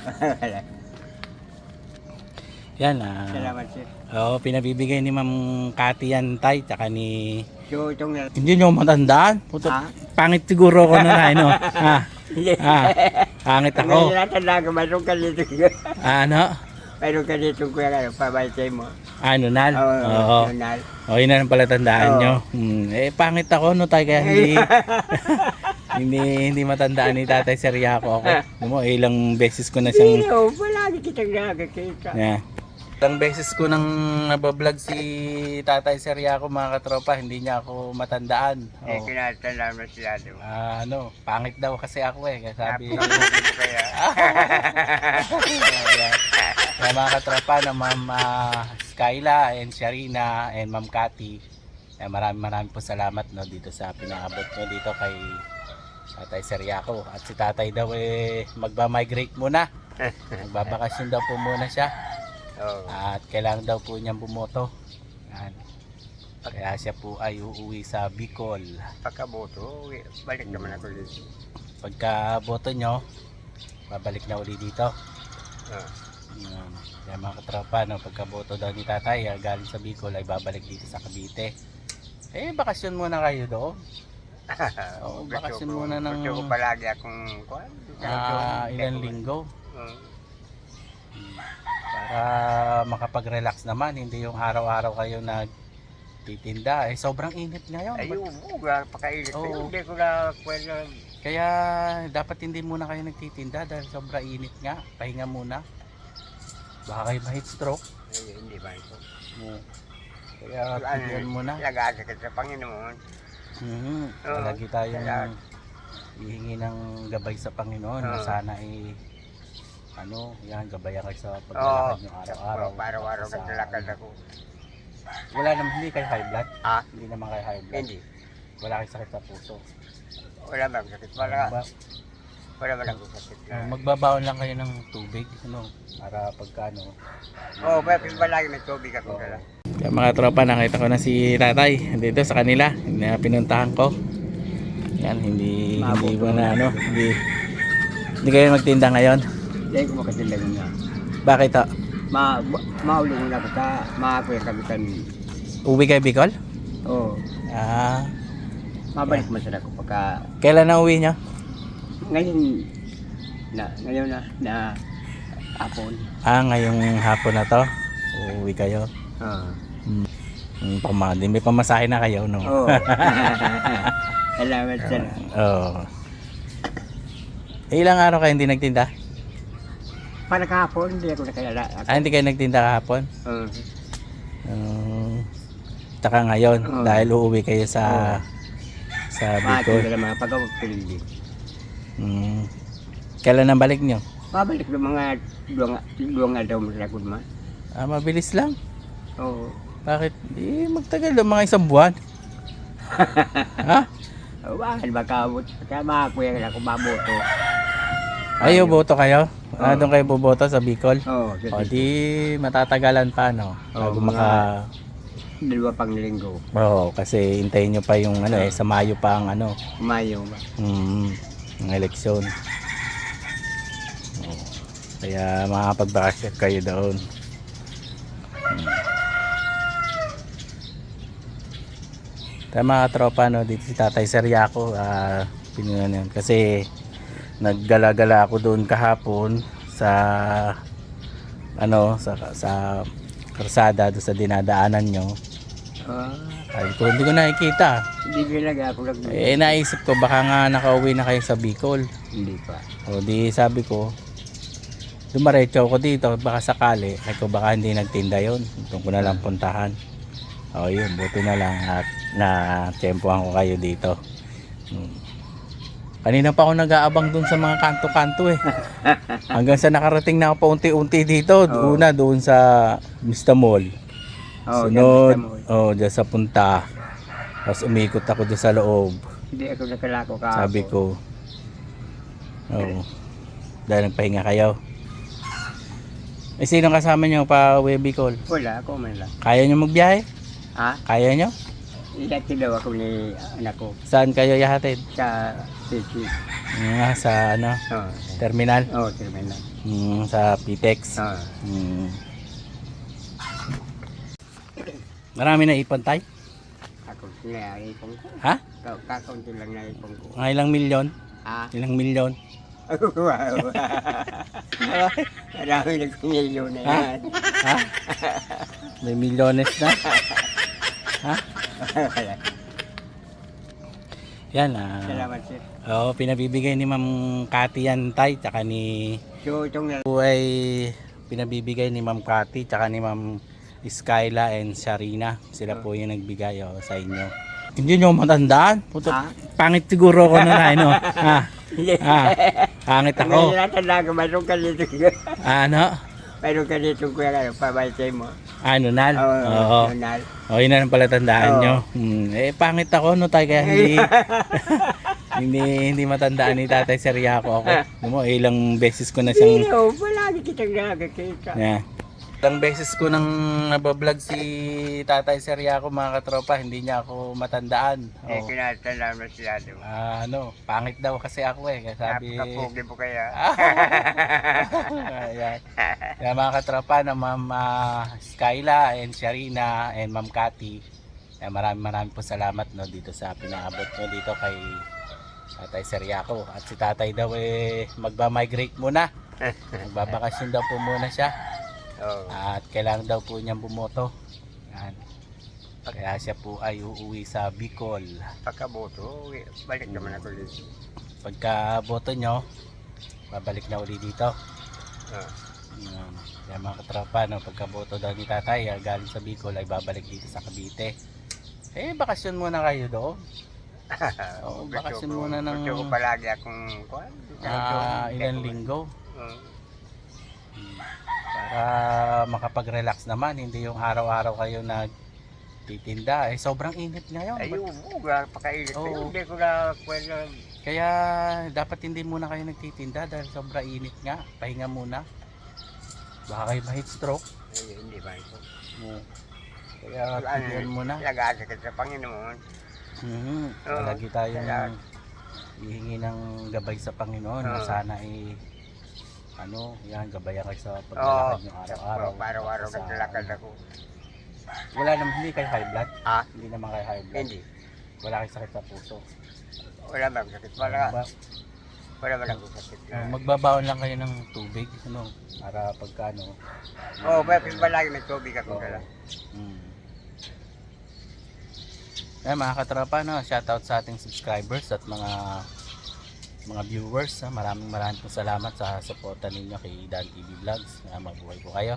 Yan ah. Salamat sir. Oo, pinabibigay ni Ma'am Cathy yan tay, tsaka ni... So, itong na... Hindi nyo matandaan? Puto, Ha? Pangit siguro ako na ano. Ha? Ha? Pangit ako. Ngayon natanda ko, mayroon ka dito. Ano? mayroon ka dito kuya, ano, pabaytay mo. Ano, Nal? Oo. Oo. Nal. O, yun na lang pala tandaan Oo. nyo. Hmm. Eh, pangit ako, no, tay, kaya hindi... hindi hindi matandaan ni Tatay Seriaco ako. Alam mo, ilang beses ko na siyang... Sino? Palagi kitang nakakita. Yeah. Ilang beses ko nang nabablog si Tatay Seriaco mga katropa, hindi niya ako matandaan. Eh, Oh. kinatanda mo sila, di ba? Ah, ano, pangit daw kasi ako eh. Kaya sabi, Napakabuti ko kaya. Ayan. Kaya mga katropa na Ma'am ah, Skyla and Sharina and Ma'am Cathy, eh, maraming maraming po salamat no, dito sa pinakabot nyo dito kay Tatay Seriaco. At si Tatay daw eh magba-migrate muna. Magbabakasyon daw po muna siya. Oo. At kailangan daw po niyang bumoto. Yan. Kaya siya po ay uuwi sa Bicol. Pagkaboto, balik naman ako dito. Pagka boto nyo, babalik na uli dito. Oo. Yan. Kaya mga katropa, no, pagka boto daw ni tatay, ah, galing sa Bicol ay babalik dito sa Cavite. Eh, bakasyon muna kayo doon. Oo, Gusto bakasyon ko- muna ng- Gusto ko palagi akong... kuwan, Ah, gusto- ilang linggo. Oo. Para makapag-relax naman, hindi yung araw-araw kayo nagtitinda. Eh, sobrang init ngayon. Ay, uga, pakainit. Oo. Hindi ko na kwento. Kaya dapat hindi muna kayo nagtitinda dahil sobrang init nga. Pahinga muna. Baka kayo ma-heat stroke. Ay, hindi ba ito? Kaya Ano, tigyan muna. Nag-asa ka sa Panginoon. Mhm. Oo, Palagi tayong kaya- hihingi ng gabay sa Panginoon na Oo. sana ay ano, yan, gabayan kayo sa paglalakad nyo araw-araw. Oo, Araw-araw Sa- naglalakad ako. Wala naman, hindi kayo high blood. Ah, Hindi naman kayo high blood. hindi. Wala kayo sakit sa puso. Wala bang sakit. Wala, Ba- wala ba lang sakit. oh, magbabaon lang kayo ng tubig, ano, para pagka ano. Oo, oh, pero palagi may tubig ako Oo. dala. Kaya mga tropa, nakita ko na si tatay dito sa kanila. Na pinuntahan ko. Yan, hindi, hindi mo na ano, hindi, hindi kayo magtinda ngayon. Hindi ko makatilag na. Bakit to? Ma, ma mauli mo na kita, maakoy kami kan. Uwi kayo Bicol? Oo. Ah, Mabalik mo sila ko pagka kailan na uwi nyo? ngayon na ngayon na na hapon. Ah, ngayong hapon na to. Uuwi kayo. Oo. Hmm, pamadi, may pamasahe na kayo, no? Oo. Salamat sir. Oo. Eh, ilang araw kayo hindi nagtinda? Para kahapon, hindi ako nakilala. Ah, hindi kayo nagtinda kahapon? Oo. Um, taka ngayon, Oo. dahil uuwi kayo sa sa Bicol. na mga pagkakapilindi. Hmm. Kailan ang balik nyo? Mabalik ng mga duwang, duwang araw mo sa. Ah, mabilis lang. Oo. Bakit? Di magtagal ng mga isang buwan. ha? Oh, bakit ba kabot? Kaya makakuya ka na kung maboto. Ayaw, boto kayo? Ah, Oo. doon kayo boboto sa Bicol? Oo. O di matatagalan pa no. Bago Oo, mga- maka Dalawa pang linggo. Oo, kasi hintayin nyo pa yung ano eh sa Mayo pa ang ano, Umayo ba? mm, ang eleksyon. Oo. Kaya makakapagbakasyon kayo doon. Tama mga tropa no, dito si Tatay Seriaco, ah pinunan yan. Kasi naggala-gala ako doon kahapon sa ano sa sa karsada doon sa dinadaanan nyo. Ah, Sabi ko, hindi ko nakikita. hindi talaga ako nag... Eh, naisip ko, baka nga nakauwi na kayo sa Bicol. Hindi pa. O di sabi ko, dumaretso ako dito, baka sakali. Ay ko, baka hindi nagtinda yon Doon ko na lang puntahan. O yun, buti na lang at na tempohan ko kayo dito. Hmm. Kanina pa ako nag-aabang doon sa mga kanto-kanto eh. Hanggang sa nakarating na ako paunti-unti dito. Oo. Una doon sa Mr. Mall. Oo, Sunod, oh, dyan sa punta. Tapos umikot ako dyan sa loob. Hindi ako nakalako kahapon. Sabi ko, oh, dahil nagpahinga kayo. Eh, sino kasama nyo pa uwi Bicol? Wala ako man lang. Kaya nyo magbiyahe? Ha? Kaya nyo? Ilatid daw ako ni anak ko Saan kayo yahatid? sa city. Nga, sa ano? Oo. terminal. Oo, oh, terminal. Mm, sa PTEX. Oo. Mm. Marami na ipon tay? Kakunti na ipong ko. Ha? Ka- Kakunti lang na ipong ko. Mga ilang milyon? Ha? Ilang milyon? wow. Marami na Ha? yan. Ha? May milyones na? Ha? Yan ah. Salamat sir. Oo, pinabibigay ni Ma'am Cathy yan tay, tsaka ni So, itong po ay pinabibigay ni Ma'am Cathy tsaka ni Ma'am Skyla and Sharina. Sila po yung nagbigay oh, sa inyo. Hindi nyo matandaan? Puto, Ha? pangit siguro ako na na, no? Ha? Ha? Pangit ako. Ngayon natin lang, mayroon ka dito. Ano? Mayroon ka dito kuya ka, pabaytay mo. Ano, Nal? Oo. Oo. Nal. O, yun na lang pala tandaan Oo. nyo. Hmm. Eh, pangit ako, no, tayo, kaya hindi, hindi, hindi matandaan ni Tatay Seriaco ako. Alam mo, ilang beses ko na siyang Sino? Palagi kitang nakakita. Yeah. Ilang beses ko nang nabablog si Tatay Seriaco mga katropa, hindi niya ako matandaan. Eh, Oh. kinatala mo sila doon. Ah, ano, pangit daw kasi ako eh. Sabi... Napakapogi po kaya. Ayan. Kaya mga katropa na Ma'am ah, Skyla and Sharina and Ma'am Cathy. Kaya maraming maraming po salamat no, dito sa pinaabot mo dito kay Tatay Seriaco. At si Tatay daw eh magba-migrate muna. Magbabakasyon daw po muna siya. Oo. At kailangan daw po niyang bumoto. Yan. Kaya siya po ay uuwi sa Bicol. Pagkaboto, balik naman ako dito. Pagka boto nyo, babalik na uli dito. Oo. Yan. Kaya mga katropa, no, pagka boto daw ni tatay, ah, galing sa Bicol ay babalik dito sa Cavite. Eh, bakasyon muna kayo doon. Oo, bakasyon muna ng- Gusto ko palagi akong kuwan. Ah, ilang linggo. Oo. Para makapag-relax naman, hindi yung araw-araw kayo nagtitinda. Eh, sobrang init ngayon. Ay, uga, pakainit. Oo. Hindi ko na kwento. Kaya dapat hindi muna kayo nagtitinda dahil sobrang init nga. Pahinga muna. Baka kayo ma-heat stroke. Ay, hindi ba ito? Oo. Kaya tigilan muna. Nag-aasakit sa Panginoon. Mhm. Oo. Lagi tayong Kaya- hihingi ng gabay sa Panginoon na Oo. sana ay ano, yan, gabayan kayo sa Oo. paglalakad nyo araw-araw. Araw-araw Sa- naglalakad ako. Wala naman, hindi kayo high blood? Ah, Hindi naman kayo high blood? hindi. Wala kayo sakit sa puso? Wala bang sakit? Wala, Ba- wala ba lang sakit? uh, magbabaon lang kayo ng tubig, ano, para pagka ano. Oo, oh, pero palagi may tubig ako Oo. dala. Mm. Eh mga katropa, no, shoutout sa ating subscribers at mga mga viewers. Ha. Maraming maraming salamat sa suporta ninyo kay Dan TV Vlogs. Uh, mabuhay po kayo.